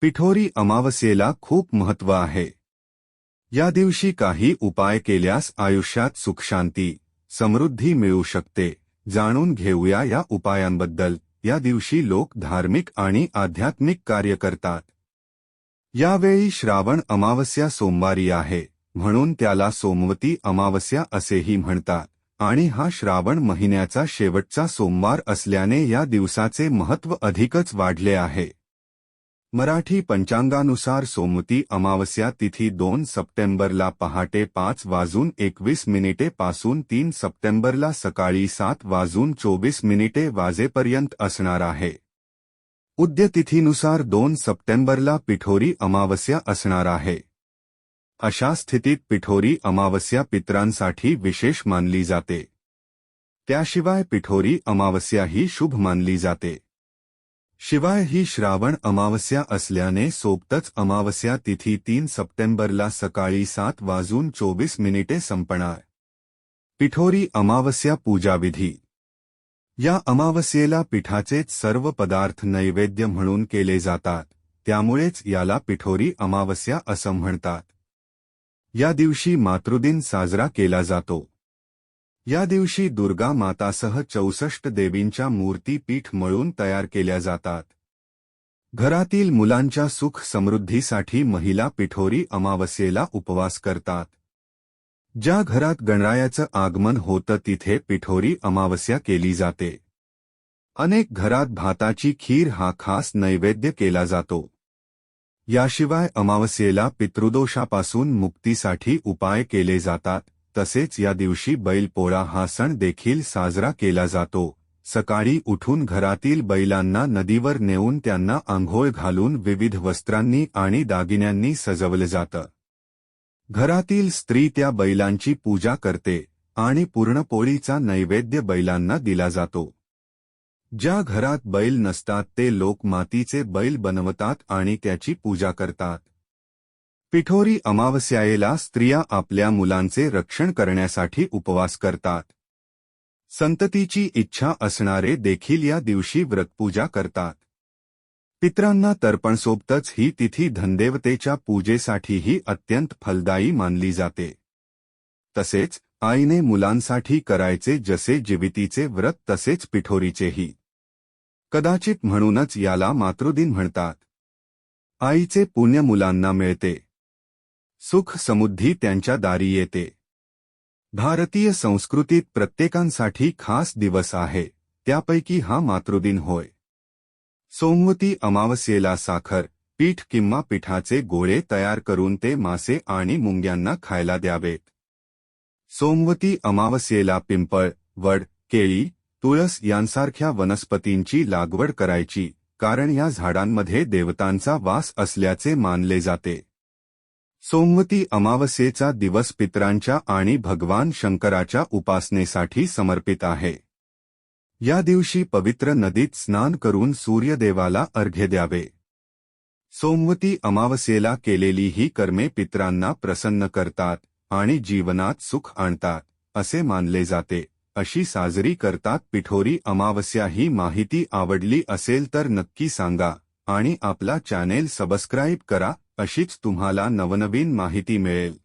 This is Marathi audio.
पिठोरी अमावस्येला खूप महत्त्व आहे. या दिवशी काही उपाय केल्यास आयुष्यात सुखशांती समृद्धी मिळू शकते. जाणून घेऊया या उपायांबद्दल. या दिवशी लोक धार्मिक आणि आध्यात्मिक कार्य करतात. यावेळी श्रावण अमावस्या सोमवारी आहे म्हणून त्याला सोमवती अमावस्या असेही म्हणतात. आणि हा श्रावण महिन्याचा शेवटचा सोमवार असल्याने या दिवसाचे महत्त्व अधिकच वाढले आहे. मराठी पंचांगानुसार सोमती अमावस्या तिथी दोन सप्टेंबरला पहाटे पाच वाजून एकवीस मिनिटे पासून तीन सप्टेंबरला सकाळी सात वाजून चोवीस मिनिटे वाजेपर्यंत असणार आहे. उद्यतिथीनुसार दोन सप्टेंबरला पिठोरी अमावस्या असणार आहे. अशा स्थितीत पिठोरी अमावस्या पित्रांसाठी विशेष मानली जाते. त्याशिवाय पिठोरी अमावस्या ही शुभ मानली जाते. शिवाय ही श्रावण अमावस्या असल्याने सोबतच अमावस्या तिथी तीन सप्टेंबरला सकाळी सात वाजून चोवीस मिनिटे संपणार. पिठोरी अमावस्या पूजाविधी. या अमावस्येला पिठाचेच सर्व पदार्थ नैवेद्य म्हणून केले जातात त्यामुळेच याला पिठोरी अमावस्या असं म्हणतात. या दिवशी मातृदिन साजरा केला जातो. या दिवशी दुर्गा मातासह चौसष्ट देवींच्या मूर्ती पीठ मळून तयार केल्या जातात. घरातील मुलांच्या सुख समृद्धीसाठी महिला पिठोरी अमावस्येला उपवास करतात. ज्या घरात गणरायाचं आगमन होतं तिथे पिठोरी अमावस्या केली जाते. अनेक घरात भाताची खीर हा खास नैवेद्य केला जातो. याशिवाय अमावस्येला पितृदोषापासून मुक्तीसाठी उपाय केले जातात. तसेच या दिवशी बैलपोळा हा सण देखील साजरा केला जातो. सकाळी उठून घरातील बैलांना नदीवर नेऊन त्यांना आंघोळ घालून विविध वस्त्रांनी आणि दागिन्यांनी सजवलं जातं. घरातील स्त्री त्या बैलांची पूजा करते आणि पूर्णपोळीचा नैवेद्य बैलांना दिला जातो. ज्या घरात बैल नसतात ते लोक मातीचे बैल बनवतात आणि त्याची पूजा करतात. पिठोरी अमावस्यायेला स्त्रिया आपल्या मुलांचे रक्षण करण्यासाठी उपवास करतात. संततीची इच्छा असणारे देखील या दिवशी व्रतपूजा करतात. पित्रांना तर्पणसोबतच ही तिथी धनदेवतेच्या पूजेसाठीही अत्यंत फलदायी मानली जाते. तसेच आईने मुलांसाठी करायचे जसे जिवितीचे व्रत तसेच पिठोरीचेही. कदाचित म्हणूनच याला मातृदिन म्हणतात. आईचे पुण्य मुलांना मिळते. सुख समुद्धी त्यांच्या दारी येते. भारतीय संस्कृतीत प्रत्येकांसाठी खास दिवस आहे त्यापैकी हा मातृदिन होय. सोमवती अमावस्येला साखर पीठ किंवा पिठाचे गोळे तयार करून ते मासे आणि मुंग्यांना खायला द्यावेत. सोमवती अमावस्येला पिंपळ वड केळी तुळस यांसारख्या वनस्पतींची लागवड करायची कारण या झाडांमध्ये देवतांचा वास असल्याचे मानले जाते. सोमवती अमावस्येचा दिवस पित्रांच्या आणि भगवान शंकराच्या उपासनेसाठी समर्पित आहे. या दिवशी पवित्र नदीत स्नान करून सूर्यदेवाला अर्घ्य द्यावे. सोमवती अमावस्येला केलेली ही कर्मे पित्रांना प्रसन्न करतात आणि जीवनात सुख आणतात असे मानले जाते. अशी साजरी करतात पिठोरी अमावस्या ही माहिती आवडली असेल तर नक्की सांगा आणि आपला चॅनेल सबस्क्राईब करा अशीच तुम्हाला नवनवीन माहिती मिळेल.